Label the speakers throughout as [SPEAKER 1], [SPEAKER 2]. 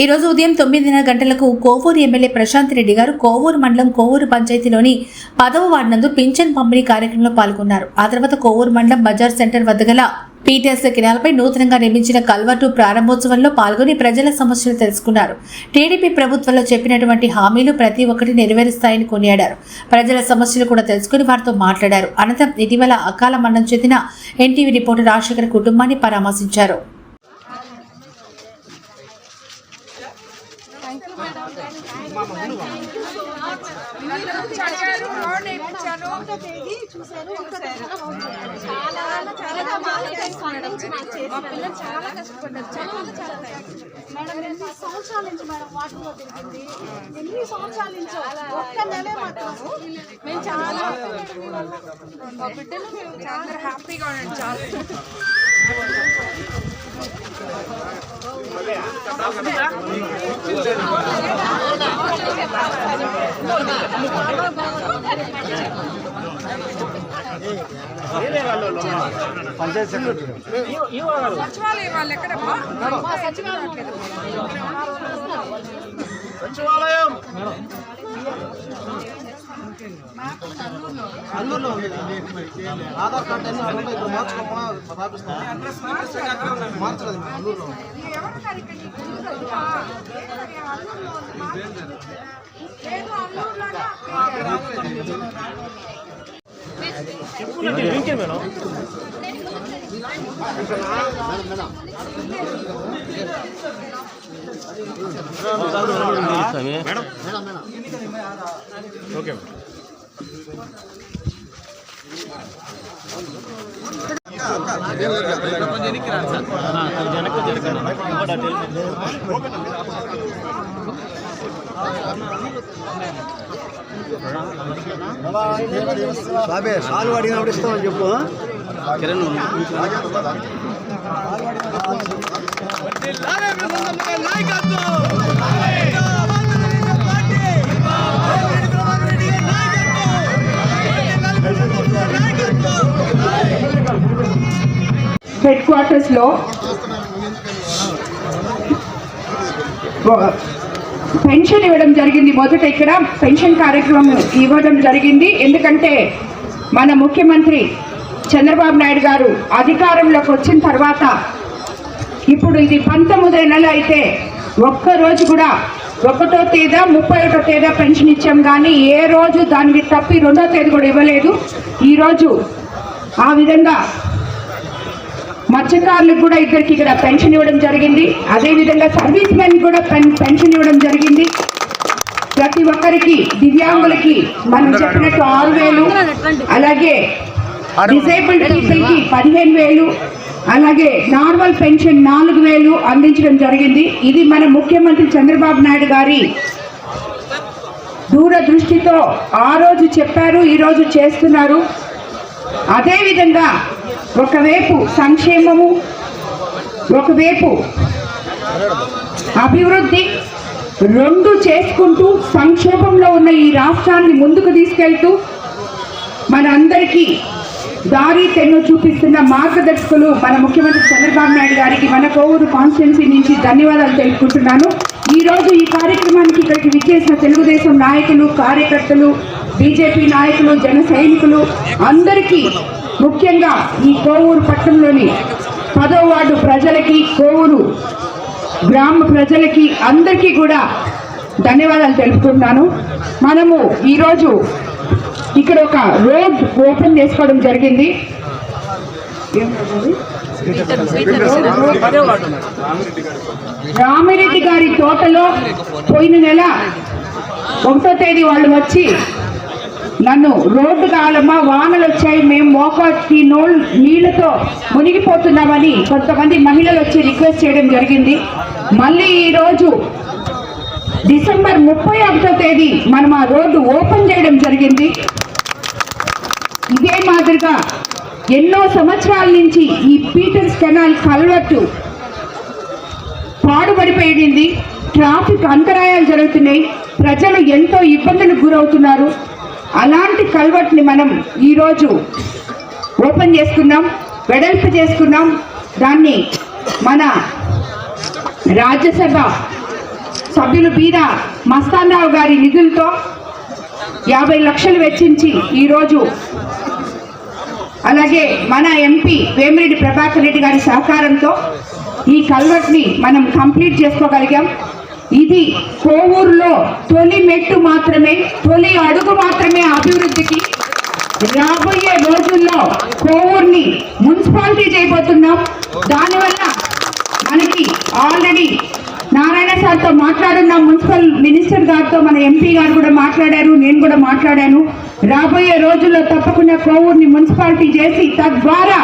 [SPEAKER 1] ఈ రోజు ఉదయం తొమ్మిదిన్నర గంటలకు కోవూరు ఎమ్మెల్యే ప్రశాంత్ రెడ్డి గారు కోవూరు మండలం కోవూరు పంచాయతీలోని పదవ వార్డు నందు పింఛన్ పంపిణీ కార్యక్రమంలో పాల్గొన్నారు. ఆ తర్వాత కోవూరు మండలం బజార్ సెంటర్ వద్ద గల పీటీఎస్ కినాలపై నూతనంగా నిర్మించిన కల్వర్టు ప్రారంభోత్సవంలో పాల్గొని ప్రజల సమస్యలు తెలుసుకున్నారు. టీడీపీ ప్రభుత్వంలో చెప్పినటువంటి హామీలు ప్రతి ఒక్కటి నెరవేరుస్తాయని కొనియాడారు. ప్రజల సమస్యలు కూడా తెలుసుకుని వారితో మాట్లాడారు. అనంతరం ఇటీవల అకాల మరణం చెందిన ఎన్టీవీ రిపోర్టర్ రాజశేఖర్ కుటుంబాన్ని పరామర్శించారు.
[SPEAKER 2] చాలా కష్టపడ్డారు చాలా చాలా
[SPEAKER 3] మేడం ఎన్ని సంవత్సరాల నుంచి మేడం వాటర్లో తిరిగింది ఎన్ని సంవత్సరాల నుంచి ఒక్క నెలే
[SPEAKER 2] మేము చాలా మా బిడ్డలు మేము చాలా హ్యాపీగా ఉండండి చాలా సచివాలయం. వాళ్ళు ఎక్కడమ్మా
[SPEAKER 4] అల్లూరులో ఉంది. ఆధార్ కార్డు అన్ని అక్కడ ఇప్పుడు మార్చుకోమా రాపిస్తాం. మార్చలేదు మేము అల్లూరులో మేడం
[SPEAKER 2] ఎవరున్నారు ఇక్కడ
[SPEAKER 4] బాబే సాలు అడిగినప్పుడు ఇస్తామని చెప్పు కిరణ్
[SPEAKER 5] హెడ్ క్వార్టర్స్లో పెన్షన్ ఇవ్వడం జరిగింది మొదట ఇక్కడ. పెన్షన్ కార్యక్రమం ఇవ్వడం జరిగింది. ఎందుకంటే మన ముఖ్యమంత్రి చంద్రబాబు నాయుడు గారు అధికారంలోకి వచ్చిన తర్వాత ఇప్పుడు ఇది పంతొమ్మిదో నెల అయితే ఒక్క రోజు కూడా ఒకటో తేదా ముప్పై ఒకటో తేదా పెన్షన్ ఇచ్చాం కానీ ఏ రోజు దానికి తప్పి రెండో తేదీ కూడా ఇవ్వలేదు. ఈరోజు ఆ విధంగా మత్స్యకారులకు కూడా ఇద్దరికి ఇక్కడ పెన్షన్ ఇవ్వడం జరిగింది. అదేవిధంగా సర్వీస్ మెన్ కూడా పెన్ పెన్షన్ ఇవ్వడం జరిగింది. ప్రతి ఒక్కరికి దివ్యాంగులకి మనం చెప్పినట్టు ఆరు వేలు అలాగే డిసేబుల్డ్ పీపుల్కి పదిహేను వేలు అలాగే నార్మల్ పెన్షన్ నాలుగు వేలు అందించడం జరిగింది. ఇది మన ముఖ్యమంత్రి చంద్రబాబు నాయుడు గారి దూరదృష్టితో ఆ రోజు చెప్పారు ఈరోజు చేస్తున్నారు. అదేవిధంగా ఒకవైపు సంక్షేమము ఒకవైపు అభివృద్ధి రెండు చేసుకుంటూ సంక్షోభంలో ఉన్న ఈ రాష్ట్రాన్ని ముందుకు తీసుకెళ్తూ మన అందరికీ దారి తెన్ను చూపిస్తున్న మార్గదర్శకులు మన ముఖ్యమంత్రి చంద్రబాబు నాయుడు గారికి మన కోవూరు కాన్స్టిట్యున్సీ నుంచి ధన్యవాదాలు తెలుపుకుంటున్నాను. ఈ రోజు ఈ కార్యక్రమానికి ఇక్కడికి విచ్చేసిన తెలుగుదేశం నాయకులు కార్యకర్తలు బీజేపీ నాయకులు జన సైనికులు అందరికీ ముఖ్యంగా ఈ కోవూరు పట్టణంలోని పదో వార్డు ప్రజలకి కోవూరు గ్రామ ప్రజలకి అందరికీ కూడా ధన్యవాదాలు తెలుపుకుంటున్నాను. మనము ఈరోజు ఇక్కడ ఒక రోడ్ ఓపెన్ చేసుకోవడం జరిగింది. రామిరెడ్డి గారి తోటలో పోయిన నెల ఒకటో తేదీ వాళ్ళు వచ్చి నన్ను రోడ్డు కాలమా వానలు వచ్చాయి మేము మోకాటి నోళ్ళు నీళ్ళతో మునిగిపోతున్నామని కొంతమంది మహిళలు వచ్చి రిక్వెస్ట్ చేయడం జరిగింది. మళ్ళీ ఈరోజు డిసెంబర్ ముప్పై ఒకటో తేదీ మనం ఆ రోడ్డు ఓపెన్ చేయడం జరిగింది. ఇదే మాదిరిగా ఎన్నో సంవత్సరాల నుంచి ఈ పీటర్స్ కెనాల్ కల్వర్టు పాడుపడిపోయింది ట్రాఫిక్ అంతరాయాలు జరుగుతున్నాయి. ప్రజలు ఎంతో ఇబ్బందులకు గురవుతున్నారు. అలాంటి కల్వర్ట్ని మనం ఈరోజు ఓపెన్ చేసుకున్నాం వెడల్పు చేసుకున్నాం. దాన్ని మన రాజ్యసభ సభ్యులు బీద మస్తాన్రావు గారి నిధులతో యాభై లక్షలు వెచ్చించి ఈరోజు అలాగే మన ఎంపీ వేమిరెడ్డి ప్రభాకర్ రెడ్డి గారి సహకారంతో ఈ కల్వర్ట్ని మనం కంప్లీట్ చేసుకోగలిగాం. ఇది కోవూరులో తొలి మెట్టు మాత్రమే తొలి అడుగు మాత్రమే అభివృద్ధికి రాబోయే రోజుల్లో కోవూరుని మున్సిపాలిటీ చేయబోతున్నాం. మినిస్టర్ గారితో మన ఎంపీ గారు కూడా మాట్లాడారు నేను కూడా మాట్లాడాను. రాబోయే రోజుల్లో తప్పకుండా కోవూరుని మున్సిపాలిటీ చేసి తద్వారా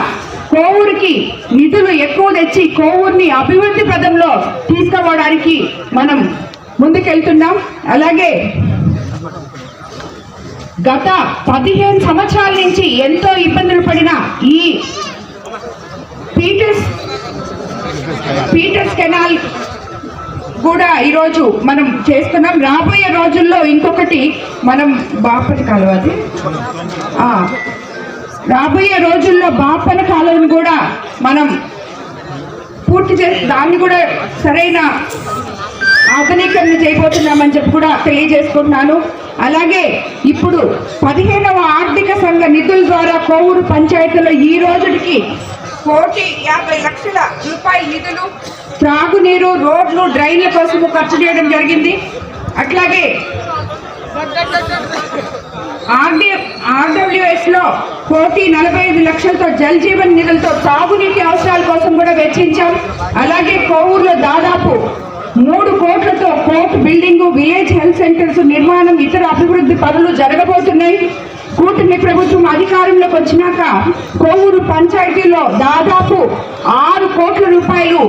[SPEAKER 5] కోవూరుకి నిధులు ఎక్కువ తెచ్చి కోవూరుని అభివృద్ధి పదంలో తీసుకోవడానికి మనం ముందుకెళ్తున్నాం. అలాగే గత పదిహేను సంవత్సరాల నుంచి ఎంతో ఇబ్బందులు పడిన ఈ పీటర్స్ పీటర్స్ కెనాల్ కూడా ఈరోజు మనం చేస్తున్నాం. రాబోయే రోజుల్లో ఇంకొకటి మనం బాపటి కాలువ అది. రాబోయే రోజుల్లో బాపన కాలువను కూడా మనం పూర్తి చేసి దాన్ని కూడా సరైన ఆధునీకరణ చేయబోతున్నామని చెప్పి కూడా తెలియజేసుకుంటున్నాను. అలాగే ఇప్పుడు పదిహేనవ ఆర్థిక సంఘ నిధుల ద్వారా కోవూరు పంచాయతీలో ఈ రోజుకి కోటి యాభై లక్షల రూపాయల నిధులు త్రాగునీరు రోడ్లు డ్రైన్ల కోసం ఖర్చు చేయడం జరిగింది. అట్లాగే ఆర్డి ఆర్డబ్ల్యూఎస్లో కోటి నలభై ఐదు లక్షలతో జల్ జీవన్ నిధులతో తాగునీటి అవసరాల కోసం కూడా వెచ్చించాం. అలాగే కోవూరులో దాదాపు మూడు కోట్లతో court building village health centres నిర్మాణం ఇతర అభివృద్ధి పనులు జరగబోతున్నాయి. కూటమి ప్రభుత్వం అధికారంలోకి వచ్చినాక కోవూరు పంచాయతీలో దాదాపు ఆరు కోట్ల రూపాయలు